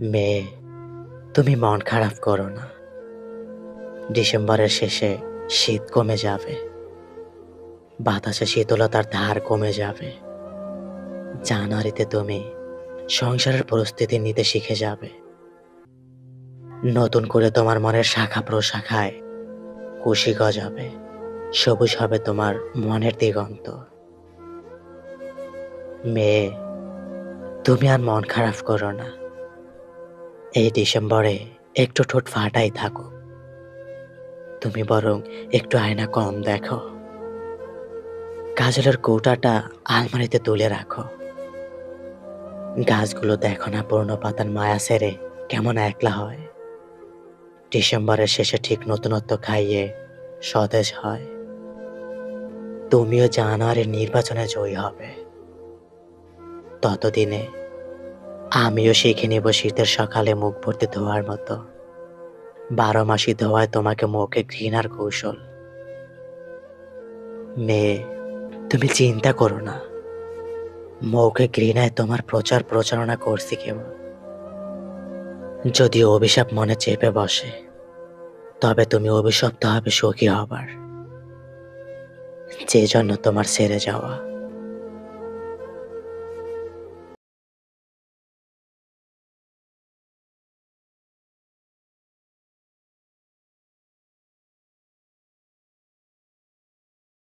মেয়ে, তুমি মন খারাপ করো না। ডিসেম্বরের শেষে শীত কমে যাবে। বাতাসে শীতলতার ধার কমে যাবে। জানুয়ারিতে তুমি সংসারের পরিস্থিতি নিতে শিখে যাবে। নতুন করে তোমার মনের শাখা প্রশাখায় কুশি গজাবে। সবুজ হবে তোমার মনের দিগন্ত। মেয়ে, তুমি আর মন খারাপ করো না। এই ডিসেম্বরে একটু ঠোঁট ফাটাই থাকো। তুমি বরং একটু আয়না কম দেখো। কাজলের কৌটাটা আলমারিতে তুলে রাখো। গাছগুলো দেখো না পূর্ণ পাতার মায়া সেরে কেমন একলা হয়। ডিসেম্বরের শেষে ঠিক নতুনত্ব খাইয়ে সতেজ হয়। তুমিও জানুয়ারির নির্বাচনে জয়ী হবে। ততদিনে আমিও শিখে নেব শীতের সকালে মুখ ভর্তি ধোয়ার মতো। বারো মাসি ধোয়ায় তোমাকে মুখে ঘৃণার কৌশল। মেয়ে, তুমি চিন্তা করো না। মৌকে ঘৃণায় তোমার প্রচার প্রচারণা করছি কেবল যদি অভিশাপ মনে চেপে বসে, তবে তুমি অভিশপ্ত হবে সুখী হবার। যে জন্য তোমার সেরে যাওয়া।